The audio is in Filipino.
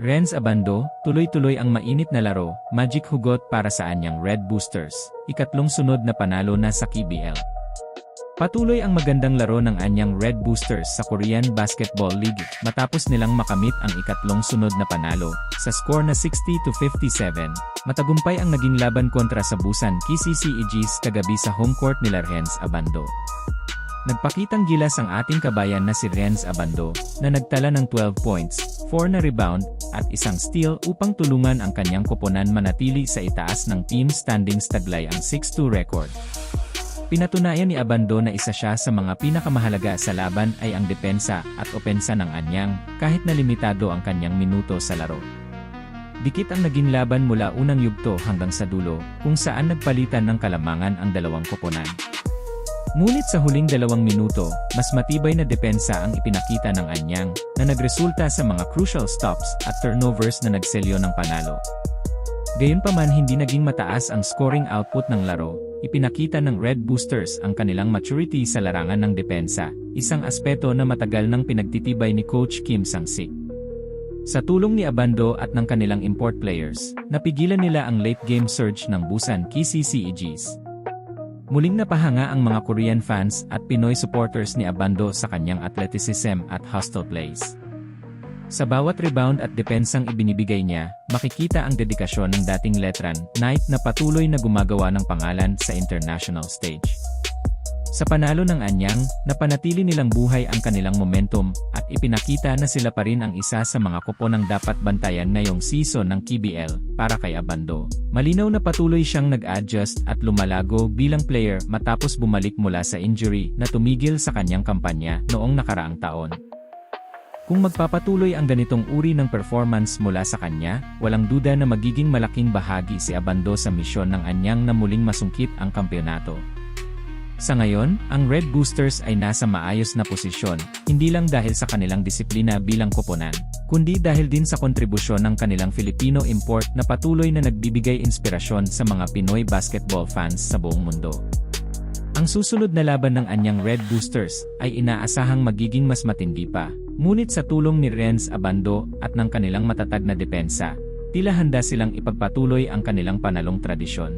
Renz Abando, tuloy-tuloy ang mainit na laro, magic hugot para sa anyang Red Boosters, ikatlong sunod na panalo na sa KBL. Patuloy ang magandang laro ng anyang Red Boosters sa Korean Basketball League matapos nilang makamit ang ikatlong sunod na panalo sa score na 60 to 57. Matagumpay ang naging laban kontra sa Busan KCC Aegis kagabi sa home court nila Renz Abando. Nagpakitang gilas ang ating kabayan na si Renz Abando, na nagtala ng 12 points, 4 na rebound, at isang steal upang tulungan ang kanyang koponan manatili sa itaas ng team standings taglay ang 6-2 record. Pinatunayan ni Abando na isa siya sa mga pinakamahalaga sa laban ay ang depensa at opensa ng anyang, kahit na limitado ang kanyang minuto sa laro. Dikit ang naging laban mula unang yugto hanggang sa dulo, kung saan nagpalitan ng kalamangan ang dalawang koponan. Ngunit sa huling dalawang minuto, mas matibay na depensa ang ipinakita ng Anyang, na nagresulta sa mga crucial stops at turnovers na nagselyo ng panalo. Gayunpaman hindi naging mataas ang scoring output ng laro, ipinakita ng Red Boosters ang kanilang maturity sa larangan ng depensa, isang aspeto na matagal nang pinagtitibay ni Coach Kim Sang-sik. Sa tulong ni Abando at ng kanilang import players, napigilan nila ang late game surge ng Busan KCC Aegis. Muling napahanga ang mga Korean fans at Pinoy supporters ni Abando sa kanyang athleticism at hustle plays. Sa bawat rebound at depensang ibinibigay niya, makikita ang dedikasyon ng dating letran, Knight na patuloy na gumagawa ng pangalan sa international stage. Sa panalo ng Anyang, napanatili nilang buhay ang kanilang momentum at ipinakita na sila pa rin ang isa sa mga kuponang dapat bantayan ngayong season ng KBL para kay Abando. Malinaw na patuloy siyang nag-adjust at lumalago bilang player matapos bumalik mula sa injury na tumigil sa kanyang kampanya noong nakaraang taon. Kung magpapatuloy ang ganitong uri ng performance mula sa kanya, walang duda na magiging malaking bahagi si Abando sa misyon ng Anyang na muling masungkit ang kampyonato. Sa ngayon, ang Red Boosters ay nasa maayos na posisyon, hindi lang dahil sa kanilang disiplina bilang koponan, kundi dahil din sa kontribusyon ng kanilang Filipino import na patuloy na nagbibigay inspirasyon sa mga Pinoy basketball fans sa buong mundo. Ang susunod na laban ng anyang Red Boosters ay inaasahang magiging mas matindi pa, ngunit sa tulong ni Renz Abando at ng kanilang matatag na depensa, tila handa silang ipagpatuloy ang kanilang panalong tradisyon.